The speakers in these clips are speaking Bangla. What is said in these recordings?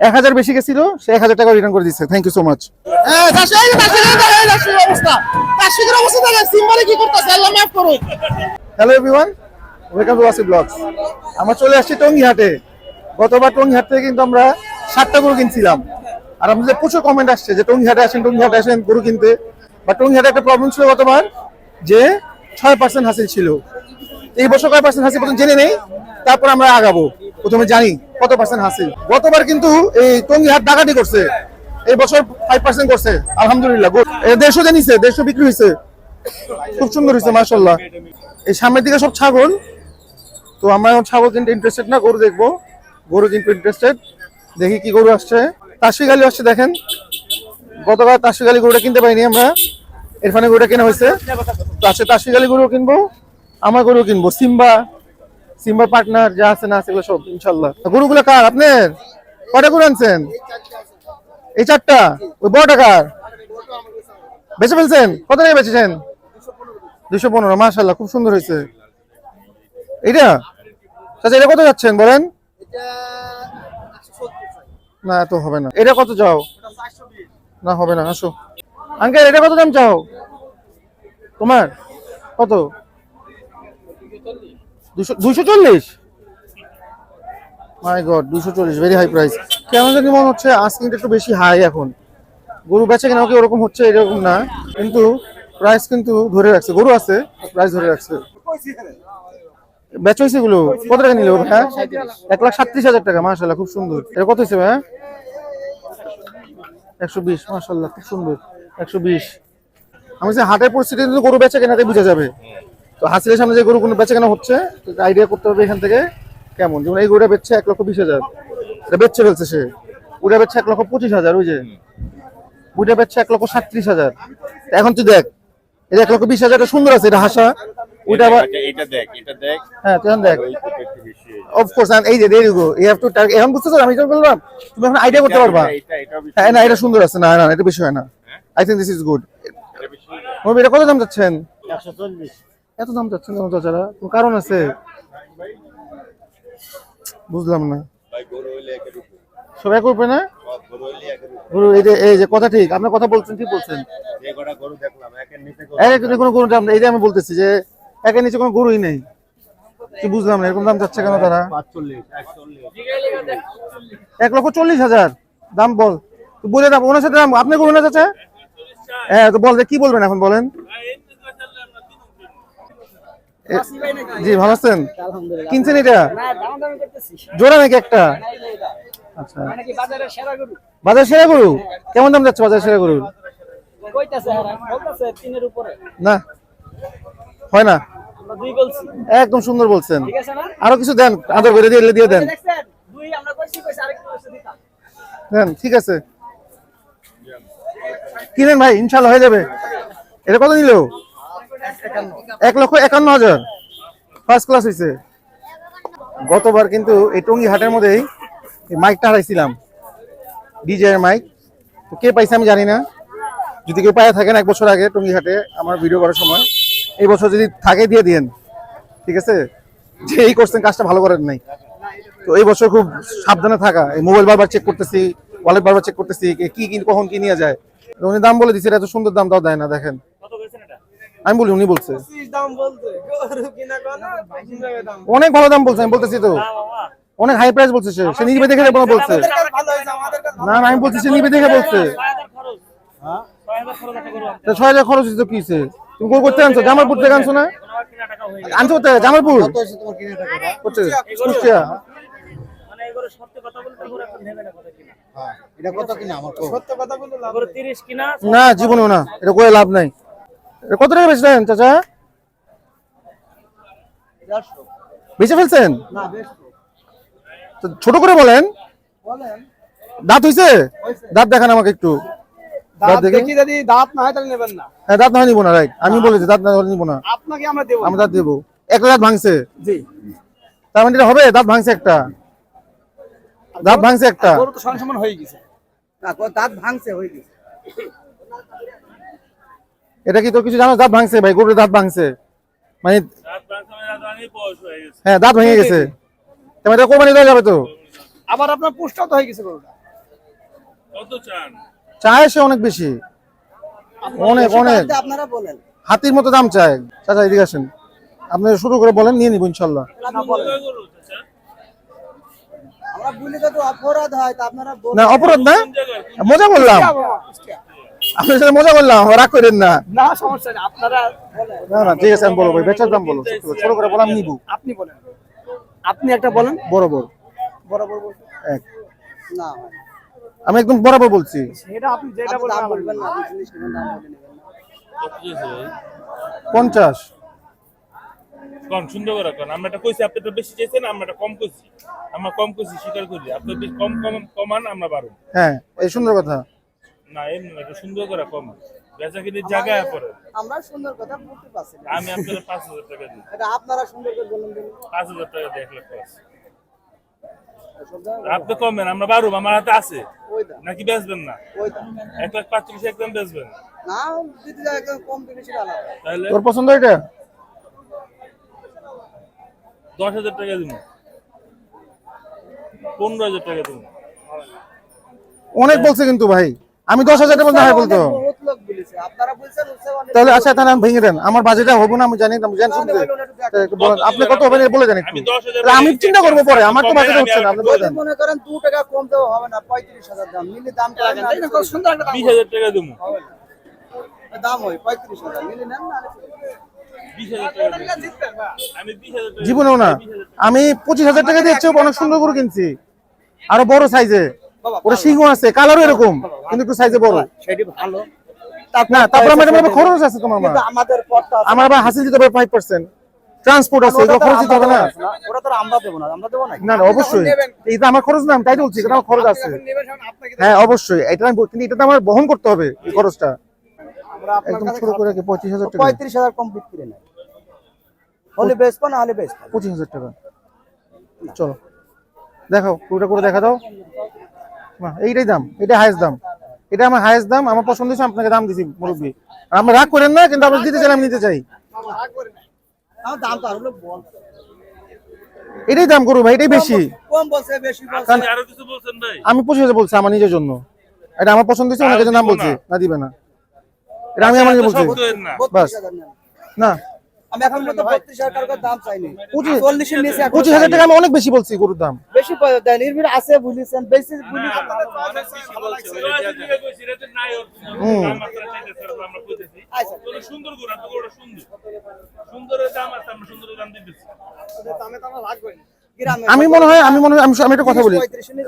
এক হাজার বেশি গেছিল সে এক হাজার টাকা রিটার্ন করে দিচ্ছে thank you so much hello everyone welcome to Wasi blogs আমরা চলে আসছি টঙ্গিহাটে। গতবার টঙ্গিহাট থেকে কিন্তু আমরা সাতটা গরু কিনছিলাম। আর আমাদের প্রচুর কমেন্ট আসছে যে টঙ্গিহাটে আসেন টঙ্গিহাটে আসেন গরু কিনতে। বা টঙ্গিহাটে একটা প্রবলেম ছিল গতবার যে ছয় পার্সেন্ট হাসিল ছিল। এই বছর কয় পার্সেন্ট হাসিল প্রথম জেনে নেই। তারপর আমরা আগাবো। প্রথমে জানি। কত পার্সেন্ট হাসিল? গতবার কিন্তু এই টঙ্গিহাট ডাকাতি করছে। এই বছর ফাইভ পার্সেন্ট করছে। আলহামদুলিল্লাহ দেড়শো জানিছে দেড়শো বিক্রি হয়েছে খুব সুন্দর হয়েছে মার্শাল্লাহ এই সামনের দিকে সব ছাগল। তো আমরা এখন ছাগল কিন্তু ইন্টারেস্টেড না, গরু দেখব। গরু কিন্তু ইন্টারেস্টেড দেখি কি গরু আসছে। তাসি গালি আসছে, দেখেন। গতকাল তাসি গালি গরুটা কিনতে পারিনি আমরা। এরফানে গরুটা কেনা হয়েছে তো আজকে তাসি গালি গরু কিনবো। আমার গরু কিনবো। সিম্বা সিম্বার পার্টনার যা আছে না সেগুলো সব, ইনশাল্লাহ। গরুগুলো কার? আপনার? কটা গরু আনছেন? এই চারটা? ওই বড় টাকার বেচে ফেলছেন? কত টাকা বেচেছেন? দুশো পনেরো মাসাল্লাহ খুব সুন্দর হয়েছে। এইটা? আচ্ছা এটা কত যাচ্ছেন, বলেন? না, এত হবে না। এটা কত চাও? না, হবে না, আসো। আঙ্কেল, এটা কত দাম চাও? তোমার? কত? দুশো চল্লিশ? মাই গড চল্লিশ ভেরি হাই কেন জানি মনে হচ্ছে একটু বেশি হাই এখন। গরু বেচে কেন ওরকম হচ্ছে, এরকম না। কিন্তু প্রাইস কিন্তু ধরে রাখছে। গরু আছে প্রাইস ধরে রাখছে। বেচা হয়েছে এগুলো। কত টাকা নিল হ্যাঁ? এক লাখ সাতত্রিশ হাজার টাকা মাসাল্লাহ খুব সুন্দর। এটা কত হয়েছে হ্যাঁ একশো বিশ মাসাল্লাহ খুব সুন্দর। একশো বিশ। আমি হাটের পরিস্থিতি গরু বেচা কেনাতে বোঝা যাবে। তো হাসিলের সামনে যে গরু কোনো বেচা কেনা হচ্ছে আইডিয়া করতে হবে এখান থেকে কেমন? যেমন এই গরুটা বেচছে এক লক্ষ বিশ হাজার। এটা বেচছে ফেলছে সে। ওটা বেচছে এক লক্ষ পঁচিশ হাজার ওই যে। ওইটা বেচছে এক লক্ষ সাতত্রিশ হাজার। এখন তুই দেখ এটা এক লক্ষ বিশ হাজার এটা সুন্দর আছে এটা হাসা। ওইটা আবার এটা এটা দেখ এটা দেখ। হ্যাঁ দেখ। অফকোর্স এই যে দেরি গো ইউ হ্যাভ টু এখন বুঝতেছো আমি যেটা বললাম তুমি এখন আইডিয়া করতে পারবা। এটা এটা হ্যাঁ না এটা সুন্দর আছে না না এটা বেশি হয় না। I think this is good এটা এটা কত দাম যাচ্ছেন? একশো চল্লিশ। এত দাম যাচ্ছেন কেন চাচারা? কোনো কারণ আছে? বুঝলাম না। গরু উপর সবাই করবে না? গরু গরু এই যে এই যে কথা ঠিক। আপনার কথা বলছেন ঠিক বলছেন। গরু গরু কিন্তু কোনো কোনো দাম এই যে আমি বলতেছি যে একের নিচে কোনো গরুই নেই। কি বুঝলাম না এরকম দাম যাচ্ছে কেন তারা? এক লক্ষ চল্লিশ হাজার। দাম বল। বলে দাম ওনার সাথে দাম আপনি বলুন না চাচা? হ্যাঁ তো বল যে কি বলবেন এখন বলেন? জি, ভালো আছেন? কিনছেন এটা? জোড়া নাকি একটা? আচ্ছা। বাজার সেরা গরু? কেমন দাম যাচ্ছে বাজার সেরা গরু না? হয় না? একদম সুন্দর বলছেন। আরও কিছু দেন, আদর করে দিয়ে দিয়ে দেন। দেন, ঠিক আছে। কিনেন ভাই, ইনশাল্লাহ হয়ে যাবে। এটা কত নিল? এক লক্ষ একান্ন হাজার। ফার্স্ট ক্লাস হয়েছে গতবার কিন্তু এই টঙ্গি হাটের মধ্যেই এই মাইকটা হারাইছিলাম। ডিজে এর মাইক তো কে পাইছে আমি জানি না। যদি কেউ পায়ে থাকেন এক বছর আগে টঙ্গি হাটে আমার ভিডিও করার সময় এই বছর যদি থাকে দিয়ে দিয়েন। ঠিক আছে? যে এই করছেন কাজটা ভালো করেন নাই। তো এই বছর খুব সাবধানে থাকা। এই মোবাইল বারবার চেক করতেছি ওয়ালেট বারবার চেক করতেছি কে কি কি কখন কি নিয়ে যায়। উনি দাম বলে দিচ্ছে এত সুন্দর দাম দাও দেয় না দেখেন। আমি বলি উনি বলছে। অনেক ভালো দাম বলছে আমি বলতেছি তো। অনেক হাই প্রাইস বলছে সে। সে নিবে দেখে বলছে। না না আমি বলছি সে নিবে দেখে বলছে। ছয় হাজার খরচ। তো কিসে তুমি গোল করতে আনছো? জামালপুর থেকে আনছো না? আনছো কোথায়? জামালপুর? কুষ্টিয়া। এটা কত না জীবনেও না। এটা করে লাভ নাই। কত টাকা বেচলেন চাচা? বেচে ফেলছেন? ছোট করে বলেন। দাঁত হইছে? দাঁত দেখান আমাকে একটু। দাঁত দাঁত দেখি। যদি দাঁত না হয় তাহলে নেবেন না। হ্যাঁ দাঁত না হয় নিবো না রাইট। আমি বলেছি দাঁত না হলে নিবো না। আপনাকে আমরা দেবো। আমরা দাঁত দেবো। একটা দাঁত ভাঙছে। জি। তার মানে এটা হবে? দাঁত ভাঙছে একটা। দাঁত ভাঙছে একটা। তো সমান সমান হয়ে গেছে। না দাঁত ভাঙছে হয়ে গেছে। এটা কি তোর কিছু জানো? দাঁত ভাঙছে ভাই গরুর দাঁত ভাঙছে। মানে হ্যাঁ দাঁত ভেঙে গেছে। মানে এটা কোরবানি দেওয়া যাবে তো? আবার আপনার পুষ্টাও তো হয়ে গেছে গরুটা? কত চান? চায় সে অনেক বেশি। অনেক অনেক। আপনারা বলেন। হাতির মতো দাম চায়। চাচা এদিকে আসেন। আপনি শুরু করে বলেন নিয়ে নিব ইনশাল্লাহ। না অপরাধ তা আপনারা বলেন। না অপরাধ না? মজা করলাম আপনার সাথে মজা করলাম রাগ করেন না। না সমস্যা নেই আপনারা না না ঠিক আছে আমি বলব ভাই বেচার দাম বলো ছোট করে বললাম নিবো। আপনি বলেন। আপনি একটা বলেন। বরাবর বরাবর এক। না আমি একদম বরাবর বলছি। সেটা আপনি যেটা বলবেন না পঞ্চাশ। কম সুন্দর করে কন আমরা এটা কইছি আপনি তো বেশি চাইছেন আমরা এটা কম কইছি। আমরা কম কইছি স্বীকার করি আপনি বেশি কম কম কমান আমরা পারব হ্যাঁ এই সুন্দর কথা। না এমনি না, সুন্দর করে কম। বেচা কিনির জায়গায় পড়ে। আমরা সুন্দর কথা বলতে পারছি আমি আপনাদের পাঁচ হাজার টাকা দিই। এটা আপনারা সুন্দর করে বলুন দিন পাঁচ হাজার টাকা দিয়ে এক লাখ পাঁচ। আপনি কমেন আমরা পারব আমার হাতে আছে। নাকি বেচবেন না? এক লাখ পাঁচত্রিশ একদম বেচবেন। না যদি একদম কম বেশি তাহলে তোর পছন্দ এটা? দশ হাজার টাকা দিব। পনেরো হাজার টাকা দিব। অনেক বলছে কিন্তু ভাই। আমি দশ হাজার টাকা হয় বলতো। অনেক বহুত লোক বলেছে আপনারা বলছেন উৎসব অনেক তাহলে আচ্ছা তাহলে আমি ভেঙে দেন। আমার বাজেটটা হব না আমি জানি না জানি শুনতে। আপনি কত হবেন বলে একটু। আমি চিন্তা করব পরে আমার তো বাজেট হচ্ছে না আপনি বলে দেন। মনে করেন দু টাকা কম দেওয়া হবে না পঁয়ত্রিশ হাজার দাম নিলে দাম টাকা সুন্দর একটা দাম বিশ হাজার টাকা দিব দাম হয় পঁয়ত্রিশ হাজার নিলে নেন না জীবনেও না আমি পঁচিশ হাজার টাকা দিয়েছি অনেক সুন্দর করে কিনছি। আরও বড় সাইজে ওরা সিংহ আছে কালারও এরকম কিন্তু একটু সাইজে বড়। সেটি ভালো। না তারপর খরচ আছে তোমার কিন্তু আমাদের আমার আবার হাসিল দিতে হবে ফাইভ পার্সেন্ট ট্রান্সপোর্ট আছে এগুলো খরচ দিতে হবে না। ওটা তো আমরা দেবো না আমরা দেবো না। না না অবশ্যই। এটা আমার খরচ না আমি তাই বলছি এটা আমার খরচ আছে। হ্যাঁ অবশ্যই এটা আমি কিন্তু এটা তো আমার বহন করতে হবে এই খরচটা। আমরা একদম কাছে ছোট করে কি পঁচিশ হাজার টাকা। পঁয়ত্রিশ হাজার কম বিক্রি হলে বেচবো না হলে বেচবো। না। পঁচিশ হাজার টাকা। চলো দেখাও পুরোটা করে দেখা দাও। এইটাই দাম এটা হাইয়েস্ট দাম। এটা আমার হাইয়েস্ট দাম আমার পছন্দ হয়েছে আপনাকে দাম দিছি মুরব্বী। আমরা রাগ করেন না কিন্তু আপনি দিতে চাইলে আমি নিতে চাই। এটাই দাম করু ভাই এটাই বেশি। আমি পঁচিশ হাজার বলছি আমার নিজের জন্য। এটা আমার পছন্দ হয়েছে ওনার কাছে দাম বলছি না দিবে না। এটা আমি আমার নিজে বলছি। বাস। না। আমি এখন পর্যন্ত বত্রিশ হাজার টাকার দাম চাইনি। চল্লিশের নিচে পঁচিশ হাজার টাকা আমি অনেক বেশি বলছি গরুর দাম। বেশি নির্ভীর আছে বুঝেছেন বেশি আচ্ছা। সুন্দর গরু আপনি গরুটা সুন্দর। সুন্দরের দাম আছে আমরা সুন্দরের দাম দিতেছি। দামে দামে লাগবে গ্রামে আমি মনে হয় আমি মনে হয় আমি আমি একটা কথা বলি।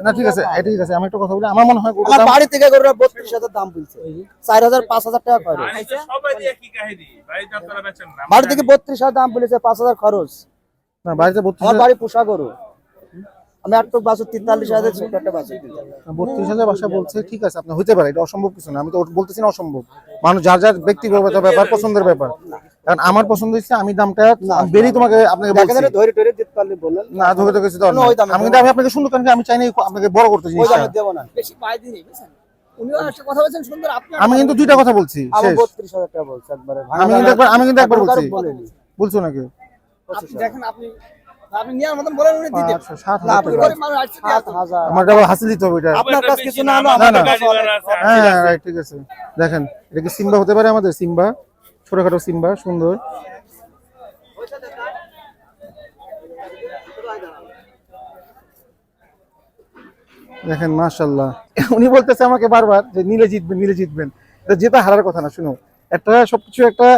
না ঠিক আছে। এটা ঠিক আছে। আমি একটা কথা বলি। আমার মনে হয় আমার দাম বাড়ি থেকে গরুরা বত্রিশ হাজার দাম বলছে। চার হাজার পাঁচ হাজার টাকা খরচ আচ্ছা, সবাই দিয়ে কি কাহিনী। বাড়িতে আপনারা বেচেন না। বাড়ি থেকে বত্রিশ হাজার দাম বলেছে পাঁচ হাজার খরচ। না বাড়িতে 32000 আমার বাড়ি পোষা গরু। আমি বাছুর তেতাল্লিশ হাজার ছোট একটা বাছুর বত্রিশ হাজার বাসা বলছে ঠিক আছে আপনার হইতে পারে এটা অসম্ভব কিছু না আমি তো বলতেছি না অসম্ভব। মানুষ যার যার ব্যক্তিগত ব্যাপার পছন্দের ব্যাপার। কারণ আমার পছন্দ হচ্ছে আমি দামটা বেরিয়ে তোমাকে আপনাকে বলছি। ধরে ধরে দিতে পারলে বললেন। না ধরে তো কিছু দরকার ওই দামে আমি কিন্তু আমি আপনাকে সুন্দর কারণ কি আমি চাই না আপনাকে বড় করতে ওই জিনিসটা। দামে না। বেশি পাই দিনই বুঝছেন? উনিও কথা বলছেন সুন্দর আপনি আমি কিন্তু দুইটা কথা বলছি শেষ। বত্রিশ হাজার টাকা বলছে একবারে আমি কিন্তু একবার আমি কিন্তু একবার বলছি। বলছো নাকি? আপনি দেখেন আপনি আপনি নিয়ার মতন বলেন উনি দিতে আচ্ছা সাত না হাজার আপনি টাকা। বলেন মানুষ আসছে সাত হাজার। আমার ডাবল হাসিল দিতে হবে এটা। আপনার কাছে কিছু না না, না। হ্যাঁ ঠিক আছে। দেখেন এটা কি সিম্বা হতে পারে আমাদের? সিম্বা ছোটখাটো সিম্বা সুন্দর। দেখেন মাশাল্লাহ উনি বলতেছে আমাকে বারবার যে নীলে জিতবেন নীলে জিতবেন। এটা জেতা হারার কথা না শুনো একটা সবকিছু একটা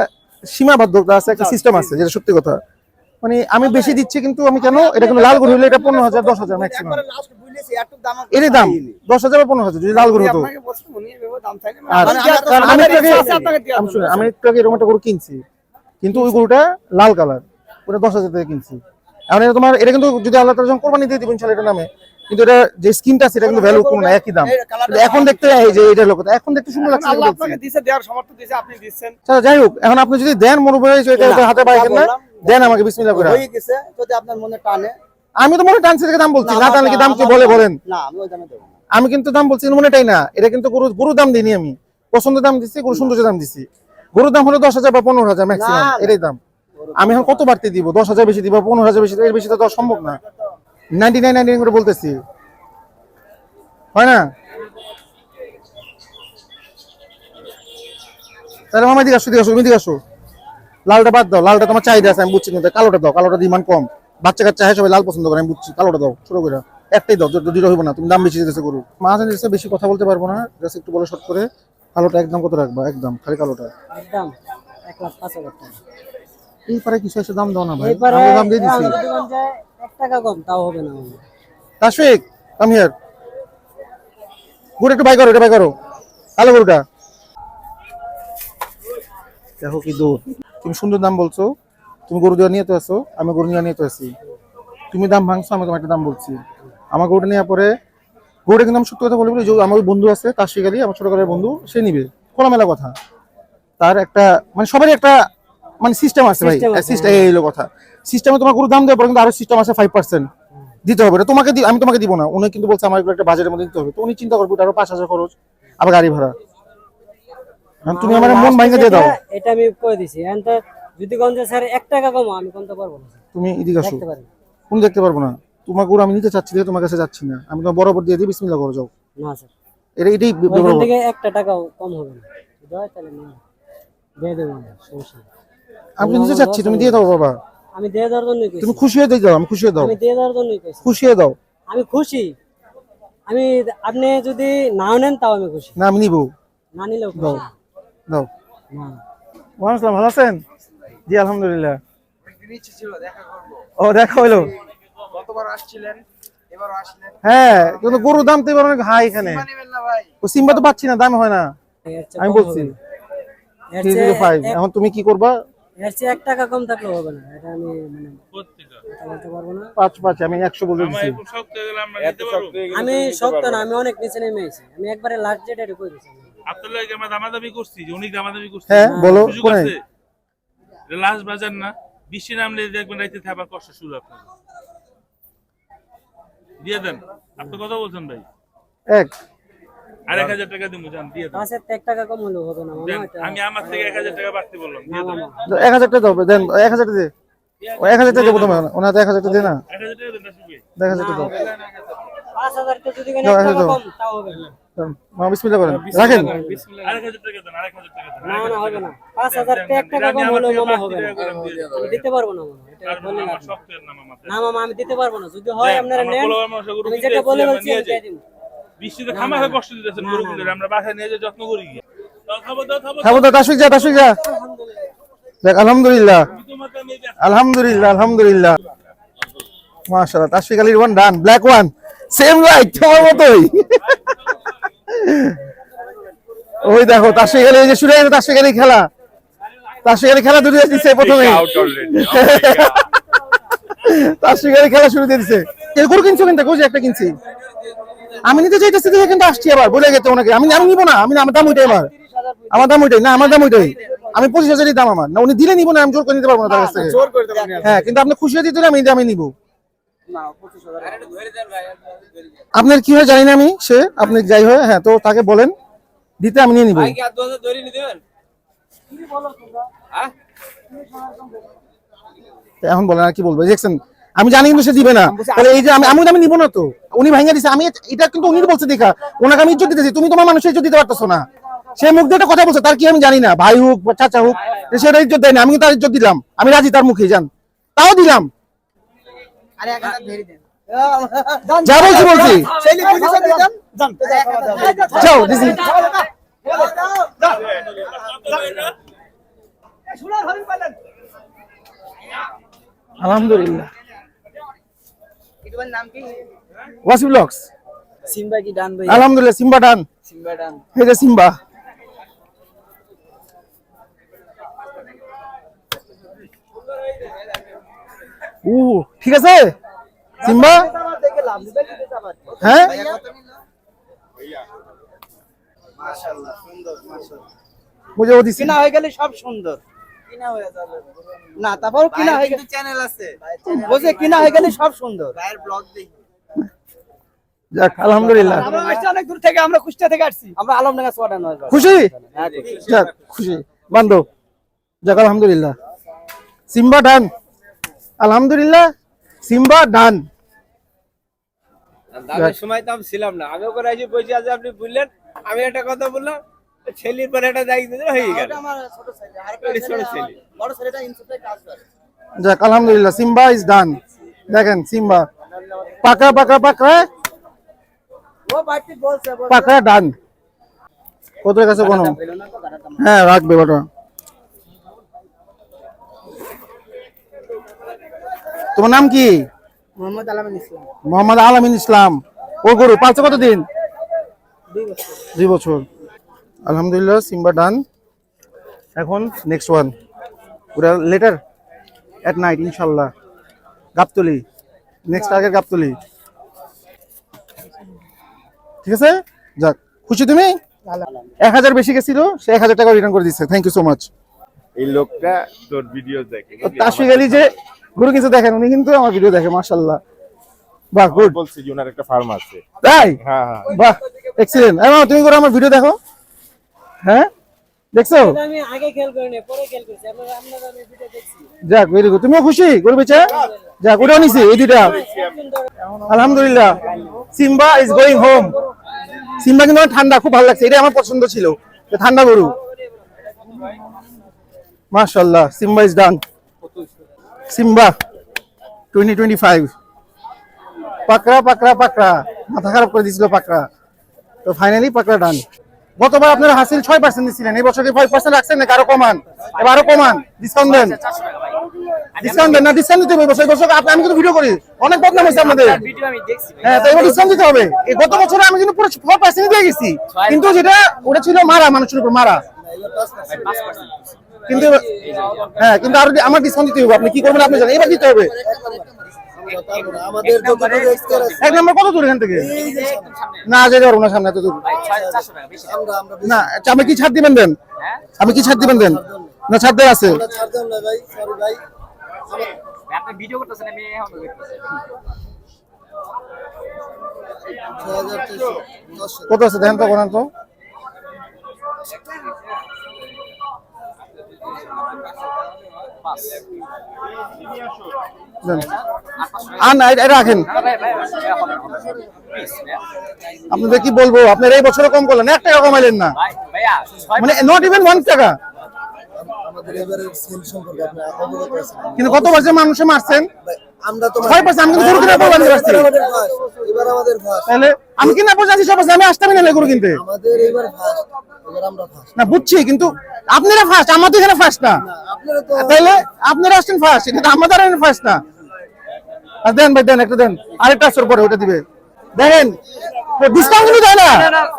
সীমাবদ্ধতা আছে একটা সিস্টেম আছে যেটা সত্যি কথা। মানে আমি বেশি দিচ্ছি কিন্তু আমি কেন? এটা কিন্তু লাল গরু হলে এটা পনেরো হাজার দশ হাজার ম্যাক্সিমাম এর দাম দশ হাজার বা পনেরো হাজার যদি লাল গরু হতো। মানে আমি আমি একটু আগে এরকম একটা গরু কিনছি কিন্তু ওই গরুটা লাল কালার ওটা দশ হাজার টাকা কিনছি। এখন এটা তোমার এটা কিন্তু যদি আল্লাহ তালা যখন কোরবানি দিয়ে দিবেন ইনশাল্লাহ এটা নামে। কিন্তু এটা যে স্কিনটা আছে এটা কিন্তু ভ্যালু কোনো না একই দাম। এখন দেখতে এই যে এটা লোক এখন দেখতে সুন্দর লাগছে আপনাকে। দিছে, দেওয়ার সামর্থ্য দিছে, আপনি দিচ্ছেন। আচ্ছা, যাই হোক এখন আপনি যদি দেন মরুবে এটা হাতে পাই যা না দেন আমাকে বিসমিল্লাহ করে হয়ে গেছে যদি আপনার মনে টানে। আমি তো মনে টানছি থেকে দাম বলছি। না টানলে কি দাম কি বলে বলেন? না আমি ওই দামে দেব আমি কিন্তু দাম বলছি মনে টাই না। এটা কিন্তু গরু গরু দাম দিইনি আমি। পছন্দ দাম দিছি গুরু সুন্দর দাম দিছি। গরুর দাম হলো 10000 বা 15000 ম্যাক্সিমাম এটাই দাম। আমি এখন কত বাড়তি দিব? 10000 বেশি দিব 15000 বেশি এর বেশি তো দেওয়া সম্ভব না। 99 99 করে বলতেছি। হয় না? তাহলে মামা দিকে আসো দিকে আসো তুমি লালটা বাদ দাও লালটা তোমার চাহিদা আছে আমি বুঝছি কিন্তু কালোটা দাও কালোটা ডিমান্ড কম। বাচ্চা কাচ্চা হ্যাঁ সবাই লাল পছন্দ করে আমি বুঝছি কালোটা দাও ছোট করে। একটাই দাও দুটো দুটো হইব না তুমি দাম বেশি দিতেছে গরু। মাঝে দিতেছে বেশি কথা বলতে পারব না জাস্ট একটু বলে শর্ট করে। কালোটা একদম কত রাখবা? একদম খালি কালোটা। একদম এক লাখ পাঁচ হাজার টাকা। এই পারে কিছু এসে দাম দাও না ভাই। আমি দাম দিয়ে দিছি। এক টাকা কম তাও হবে না তাশফিক কাম হিয়ার গরু একটু বাই করো এটা বাই করো। কালো গরুটা। দেখো কি দূর। তুমি সুন্দর দাম বলছো তুমি গরু দেওয়া নিয়ে তো আছো আমি গরু নিয়ে নিয়ে তো আছি। তুমি দাম ভাঙছো আমি তোমার একটা দাম বলছি। আমার গরুটা নেওয়ার পরে গরুটা কিন্তু আমি সত্যি কথা বলি বলি যে আমার বন্ধু আছে তাশফিক আলী আমার ছোট করে বন্ধু সে নিবে। খোলামেলা কথা। তার একটা মানে সবারই একটা মানে সিস্টেম আছে ভাই। সিস্টেম এই হলো কথা। সিস্টেমে তোমার গরু দাম দেওয়ার পরে কিন্তু আরও সিস্টেম আছে ফাইভ পার্সেন্ট দিতে হবে এটা তোমাকে আমি তোমাকে দিব না। উনি কিন্তু বলছে আমার একটা বাজেটের মধ্যে দিতে হবে। তো উনি চিন্তা করবে আরও পাঁচ হাজার খরচ। আবার গাড়ি ভাড়া। তুমি আমার মন ভাঙে দিয়ে দাও। এটা আমি কয়ে দিছি। এখন তো যদি গঞ্জে স্যার এক টাকা কম আমি কোনটা পারব না তুমি এদিকে আসো। কোন দেখতে পারব না। তোমার গরু আমি নিতে চাচ্ছি দেখে তোমার কাছে যাচ্ছি না। আমি তোমার বরাবর দিয়ে দিই বিসমিল্লা করো যাও। না স্যার। এটা এটাই বরাবর। থেকে একটা টাকাও কম হবে না। যদি হয় তাহলে নাও। দিয়ে দেবো না, সমস্যা আমি নিতে চাচ্ছি তুমি দিয়ে দাও বাবা। আমি দিয়ে দেওয়ার জন্যই কইছি। তুমি খুশি হয়ে দিয়ে দাও আমি খুশি হয়ে দাও। আমি দিয়ে দেওয়ার জন্যই কইছি। খুশি হয়ে দাও। আমি খুশি। আমি আপনি যদি নাও নেন তাও আমি খুশি। না আমি নিবো। না নিলেও খুশি। দাও। আসসালাম ভালো আছেন? জি আলহামদুলিল্লাহ। ও দেখা হইল। গতবার আসছিলেন হ্যাঁ কিন্তু গরুর দাম তো এবার অনেক হাই এখানে। নেবেন না ভাই। ও সিম্বা তো পাচ্ছি না দাম হয় না। আমি বলছি। এখন তুমি কি করবা? এর চেয়ে এক টাকা কম থাকলেও হবে না। এটা আমি মানে কথা বলতে পারব না। পাঁচ পাঁচ আমি একশো বলে আমি শক্ত না আমি অনেক নিচে নেমে আছি আমি একবারে লাস্ট এটা কই দিছি আমরা দামাদামি করছি যে দামাদামি করছি। হ্যাঁ, বলো, লাস্ট বাজার না বৃষ্টি নামলে দেখবেন রাইতে থাকার কষ্ট শুরু আপনার দিয়ে দেন। আপনি কথা বলছেন ভাই। এক। আর এক হাজার টাকা দিব যান দিয়ে দেন। এক টাকা কম হলেও হবে না দেন। মামা এটা আমি আমার থেকে এক হাজার টাকা বাড়তে বললাম দিয়ে দেন। এক হাজার টাকা দাও দেন এক হাজার টাকা দে এক হাজার টাকা দেবো তোমার ওনার এক হাজার টাকা দে না। এক হাজার টাকা দেন এক হাজার টাকা দাও পাঁচ হাজার টাকা যদি কম তাও হবে বিসমিল্লাহ করেন। রাখেন। আর এক হাজার টাকা দেন আর এক হাজার টাকা দেন। না না হবে না। পাঁচ হাজার টাকা টাকা কম হলেও মামা হবে না। আমি দিতে পারব না মামা এটা বললে লাভ আমার নেই। শক্ত এর নাম আমার না মামা আমি দিতে পারব না। যদি হয় আপনারা নেন পোলাও আমার সগরু আমি যেটা বলে বলছি আমি দিয়ে যাই। বৃষ্টিতে খামাখা কষ্ট দিতেছেন গরুগুলোর আমরা বাসায় নিয়ে যে যত্ন করি গিয়ে। খাব দাও খাব। খাব তো তাসফিক যা তাসফিক যা। দেখ আলহামদুলিল্লাহ। আলহামদুলিল্লাহ আলহামদুলিল্লাহ। মাশাআল্লাহ তাসফিক আলীর one done black one same like তোমার মতোই। ওই দেখো তাসফিক আলী এই যে শুরু হয়ে গেছে তাসফিক খেলা। তাসফিক আলী খেলা দুটো দিচ্ছে প্রথমে। তাসফিক আলী খেলা শুরু দিয়ে দিছে। এই গরু কিনছো কিন্তু কোজি একটা কিনছি। আমি নিতে চাইতেছি দেখে কিন্তু আসছি আবার বলে গেছে ওনাকে আমি আমি নিবো না আমি আমার দাম ওইটাই আমার আমার দাম ওইটাই না আমার দাম ওইটাই। আমি পঁচিশ হাজারই দাম আমার। না উনি দিলে নিবো না আমি জোর করে নিতে পারব না তার কাছ থেকে। জোর করে দেবেন হ্যাঁ কিন্তু আপনি খুশি হয়ে দিতে আমি আমি নিবো। আপনার কি হয় জানি না আমি সে আপনি যাই হয় হ্যাঁ তো তাকে বলেন। দিতে আমি নিয়ে নিবো। এখন বলেন আর কি বলব? দেখছেন আমি জানি কিন্তু সে দিবে না। তাহলে এই যে আমি আমি আমি নিবো না তো। উনি ভাঙিয়ে দিছে। আমি এটা কিন্তু উনি বলছে দেখা। ওনাকে আমি ইজ্জত দিতেছি। তুমি তোমার মানুষের ইজ্জত দিতে পারতেছো না। সে মুখ দিয়ে কথা বলছে তার কি আমি জানি না। ভাই হোক বা চাচা হোক সেটা ইজ্জত দেয় না। আমি তার ইজ্জত দিলাম। আমি রাজি তার মুখে যান তাও দিলাম। যা বলছি বলছি যাও দিছি আলহামদুলিল্লাহ ওয়াসি ব্লগস সিম্বা কি ডান ভাই আলহামদুলিল্লাহ সিম্বা ডান সিম্বা ডান এই যে সিম্বা উ ঠিক আছে সিম্বা হ্যাঁ? বুঝে কিনা হয়ে গেলে সব সুন্দর। হয়ে না তারপর কিনা হয়ে গেলে চ্যানেল আছে। বুঝে কিনা হয়ে গেলে সব সুন্দর। ভাইয়ের ব্লগ দেখি। যাক আলহামদুলিল্লাহ। আমরা আসছি অনেক দূর থেকে আমরা কুষ্টিয়া থেকে আসছি। আমরা আলমডাঙ্গা সোয়াটা নয় খুশি? যাক খুশি। বান্ধব যাক আলহামদুলিল্লাহ। সিম্বা ডান আলহামদুলিল্লাহ সিম্বা ডান দামের সময় তো আমি ছিলাম না। আমি ওখানে এসে বসে আছি আপনি বললেন আমি একটা কথা বললাম ছেলের পরে একটা দায়িত্ব দিলে হয়ে গেল। ওটা আমার ছোট ছেলে আরেকটা ওটা ছোট ছেলে ছেলে। আমার- বড় ছেলেটা ইনস্টিটিউটে কাজ করে। যাক আলহামদুলিল্লাহ সিম্বা ইজ ডান দেখেন সিম্বা। পাকা পাকা পাকা। ও বাড়তি বলছে বলছে। পাকা ডান কত কাছে কোনো হ্যাঁ রাখবে ওটা তোমার নাম কি? মোহাম্মদ আলামিন ইসলাম। মোহাম্মদ আলামিন ইসলাম। ও গরু পালছে কতদিন? দুই বছর। দুই বছর। আলহামদুলিল্লাহ সিম্বা ডান এখন নেক্সট ওয়ান পুরা লেটার এট নাইট ইনশাল্লাহ। গাবতলি। Next target Gabtoli. ঠিক আছে? যাক খুশি তুমি? এক হাজার বেশি গেছিল সে এক হাজার টাকা রিটার্ন করে দিচ্ছে। থ্যাংক ইউ সো মাচ এই লোকটা তোর ভিডিও দেখে। তাসফিক আলী যে গুরু কিছু দেখেন উনি কিন্তু আমার ভিডিও দেখে মার্শাল্লাহ বাহ গুড বলছি যে ওনার একটা ফার্ম আছে। তাই? হ্যাঁ হ্যাঁ। বাহ এক্সিলেন্ট তুমি করে আমার ভিডিও দেখো। হ্যাঁ? দেখছ? আমি আগে খেয়াল করিনি পরে খেয়াল করছি আপনারা আপনারা আমি ভিডিও দেখছি। যাক ভেরি গুড তুমিও খুশি গরু বেচে? যাক ওটাও নিছি এই দুইটা। আলহামদুলিল্লাহ। Simba is going home Simba কিন্তু আমার ঠান্ডা খুব ভালো লাগছে। এটা আমার পছন্দ ছিল যে ঠান্ডা গরু। মাশাআল্লাহ Simba is done Simba twenty twenty five পাকড়া পাকড়া পাকড়া। মাথা খারাপ করে দিয়েছিল পাকড়া। তো ফাইনালি পাকড়া ডান গতবার আপনারা হাসিল ছয় পার্সেন্ট দিচ্ছিলেন এই বছর কি ফাইভ পার্সেন্ট রাখছেন নাকি আরও কমান? এবার আরও কমান। ডিসকাউন্ট দেন। ডিসকাউন্ট দেন। না ডিসকাউন্ট দিতে হবে বছর। বছর আপনি আমি কিন্তু ভিডিও করি। অনেক বদনাম হয়েছে আপনাদের হ্যাঁ তো এবার ডিসকাউন্ট দিতে হবে। এই গত বছরে আমি কিন্তু পুরো ফোর পার্সেন্ট দিয়ে গেছি। কিন্তু যেটা ওটা ছিল মারা মানুষের উপর মারা। কিন্তু হ্যাঁ কিন্তু আরও আমার ডিসকাউন্ট দিতে হবে আপনি কি করবেন আপনি জানেন? এবার দিতে হবে। এক নম্বর কত দূর এখান থেকে? না যেতে পারব না সামনে এত দূর। আমরা আমরা না আচ্ছা, আমি কি ছাড় দিবেন দেন? আমি কি ছাড় দিবেন দেন? না ছাড় দেওয়া আছে। ছাড় দেন না ভাই সরি ভাই। আপনি ভিডিও করতেছেন আমি এখন করতেছি। ছয় হাজার তিনশো দশ কত আছে? দেখেন তো কোন তো। আর না এটা রাখেন। প্লিজ আপনাদের কি বলব? আপনার এই বছরে কম করলেন এক টাকা কমাইলেন না। মানে নট ইভেন ওয়ান টাকা আমাদের এবারে সেল সম্পর্কে আপনি অবগত আছেন কিন্তু কত বছর মানুষে মারছেন? আমরা তো ছয় পার্সেন্ট আমি কিন্তু গরু কিনা বললাম পারছি এবার আমাদের ফার্স্ট এবার আমাদের ফার্স্ট তাহলে আমি কিনা বলছি আছি সব আমি আসতে না গরু কিনতে। আমাদের এবার ফার্স্ট এবার আমরা ফার্স্ট না বুঝছি কিন্তু আপনারা ফার্স্ট আমাদের এখানে ফার্স্ট না। আপনারা তো তাহলে আপনারা আসছেন ফার্স্ট এটা তো আমাদের ফার্স্ট না। আর দেন ভাই দেন একটা দেন। আরেকটা আসর পরে ওটা দিবে। দেখেন ডিসকাউন্ট কিন্তু দেয় না।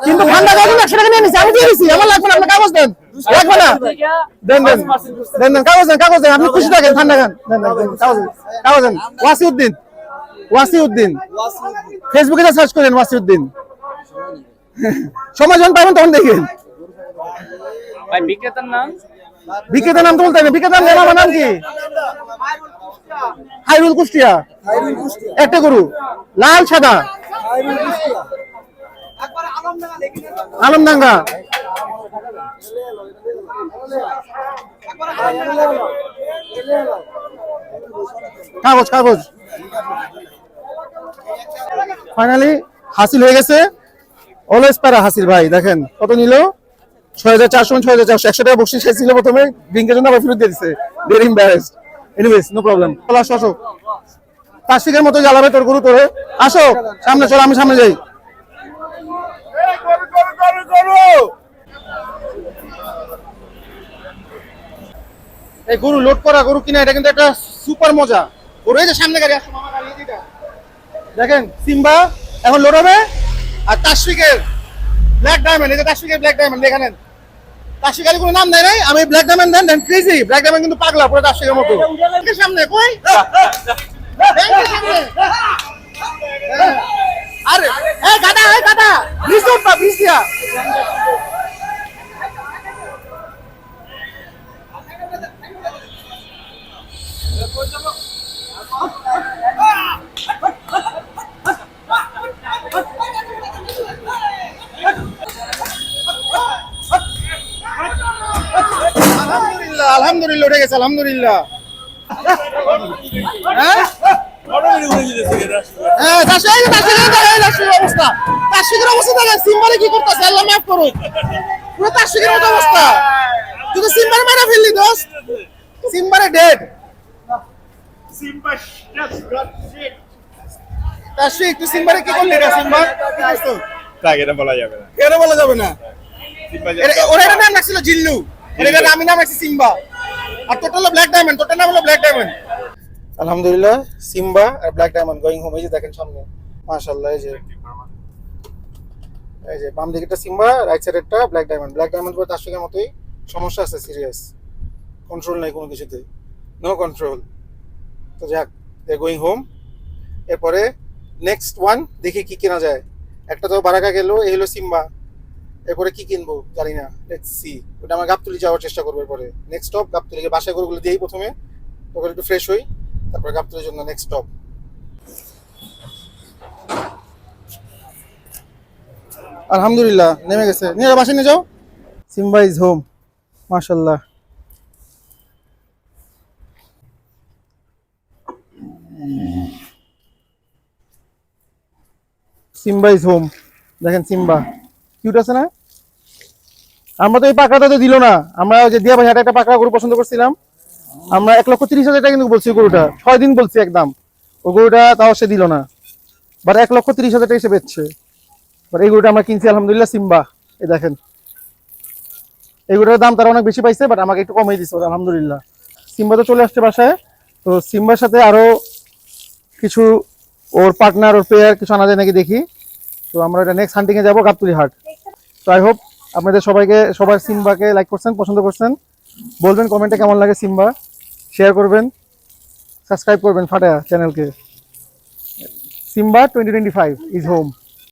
কিন্তু ঠান্ডা গাড়ি একশো টাকা নিয়ে নিছি। আমি দিয়ে দিছি। আমার লাগবে না আপনি কাগজ দেন। লাগবে না। দেন দেন। দেন দেন কাগজ দেন কাগজ দেন। আপনি খুশি থাকেন ঠান্ডা গান দেন দেন দেন, কাগজ দেন কাগজ দেন। ওয়াসিউদ্দিন ওয়াসিউদ্দিন। ফেসবুকে সার্চ করেন ওয়াসিউদ্দিন। সময় যখন পাবেন তখন দেখেন ভাই বিক্রেতার নাম? বিক্রেতার নাম তো বলতে হবে বিক্রেতার নাম আমার নাম কি? হাইরুল কুষ্টিয়া। একটা গরু। লাল সাদা। আলমডাঙ্গা কাগজ কাগজ। ফাইনালি হাসিল হয়ে গেছে। অলওয়েজ হাসিল ভাই দেখেন কত নিল? ছয় হাজার চারশো ছয় হাজার চারশো। একশো টাকা বকশিস ছিল প্রথমে ড্রিঙ্কের জন্য আবার ফেরত দিয়ে দিচ্ছে ভেরি এনিওয়েজ নো প্রবলেম চলো আসো আসো। তাসফিকের মতো জ্বালাবে তোর গরু তোরে। আসো সামনে চলো আমি সামনে যাই। এই গরু লোড করা গরু কিনা, এটা কিন্তু একটা সুপার মজা। গরু, এই যে সামনে গাড়ি, আসো, মামা গাড়ি দেখেন, সিম্বা, এখন লোড হবে। আর তাসফিকের ব্ল্যাক ডায়মন্ড এই যে তাসফিকের ব্ল্যাক ডায়মন্ড দেখে নেন। তাসফিক আলী কোনো নাম দেয় নাই? আমি ব্ল্যাক ডায়মন্ড দেন দেন ক্রেজি ব্ল্যাক ডায়মন্ড কিন্তু পাগলা, পুরো তাসফিকের মতো। সামনে, কই? সামনে। আরে এই গাদা এই গাদা ব্রিজ উঠবা ব্রিজ দিয়া আলহামদুলিল্লাহ উঠে গেছে আলহামদুলিল্লাহ। হ্যাঁ? হ্যাঁ দাসে এই দাসে এই দাসে অবস্থা। দাসের অবস্থা দেখেন সিম্বালে কি করতেছে? আল্লাহ মাফ করুক। পুরো তার শিখের মতো অবস্থা। তুই তো সিম্বারে মারা ফেললি দোস্ত। সিম্বারে ডেড তাশিক তুই সিম্বারে কি করলি রে সিম্বা? কি করছ তাকে এটা বলা যাবে না। কেন বলা যাবে না। ওর একটা নাম রাখছিল জিল্লু। একটা আমি নাম রাখছি সিম্বা। আর তোরটা হলো ব্ল্যাক ডায়মন্ড তোরটা নাম হলো ব্ল্যাক ডায়মন্ড আলহামদুলিল্লাহ সিম্বা আর ব্ল্যাক ডায়মন্ড গোয়িং হোম এই যে দেখেন সামনে। মাশাআল্লাহ এই যে। এই যে বাম দিকেরটা সিম্বা রাইট সাইডেরটা ব্ল্যাক ডায়মন্ড ব্ল্যাক ডায়মন্ড পরে তার মতোই সমস্যা আছে সিরিয়াস কন্ট্রোল নাই কোনো কিছুতে। নো কন্ট্রোল তো যাক দে গোয়িং হোম এরপরে নেক্সট ওয়ান দেখি কি কেনা যায়। একটা তো বারাকা গেল এই হলো সিম্বা। এরপরে কি কিনবো জানি না। লেটস সি ওটা আমরা গাবতলি যাওয়ার চেষ্টা করব এরপরে। নেক্সট স্টপ গাবতলি বাসায় গরুগুলো দিয়েই প্রথমে। ওখানে একটু ফ্রেশ হই। তারপরে গাবতলির জন্য নেক্সট স্টপ আলহামদুলিল্লাহ, নেমে গেছে। নিয়ে বাসায় নিয়ে যাও। সিম্বা ইজ হোম মাশাল্লাহ সিম্বা ইজ হোম, দেখেন সিম্বা। কিউট আছে না? আমরা তো এই পাকড়াটা তো দিল না। আমরা যে দিয়া ভাই একটা পাকড়া গরু পছন্দ করছিলাম। আমরা এক লক্ষ তিরিশ হাজার টাকা কিন্তু বলছি গরুটা। ছয় দিন বলছি একদম। ও গরুটা তাও সে দিল না। বাট এক লক্ষ তিরিশ হাজার টাকা বাট এই গরুটা আমরা কিনছি, আলহামদুলিল্লাহ, সিম্বা। এই দেখেন। এই গরুটার দাম তারা অনেক বেশি পাইছে, বাট আমাকে একটু কমিয়ে দিচ্ছে আলহামদুলিল্লাহ। সিম্বা তো চলে আসছে বাসায়। তো সিম্বার সাথে আরও কিছু ওর পার্টনার ওর পেয়ার কিছু আনা যায় নাকি দেখি। তো আমরা এটা নেক্সট হান্টিং এ যাব, গাবতুলি হাট। তো আই হোপ আপনাদের সবাইকে, সবার সিম্বাকে লাইক করছেন, পছন্দ করছেন। বলবেন কমেন্টে কেমন লাগে সিম্বা? শেয়ার করবেন সাবস্ক্রাইব করবেন ফাটা চ্যানেলকে Simba twenty twenty five is home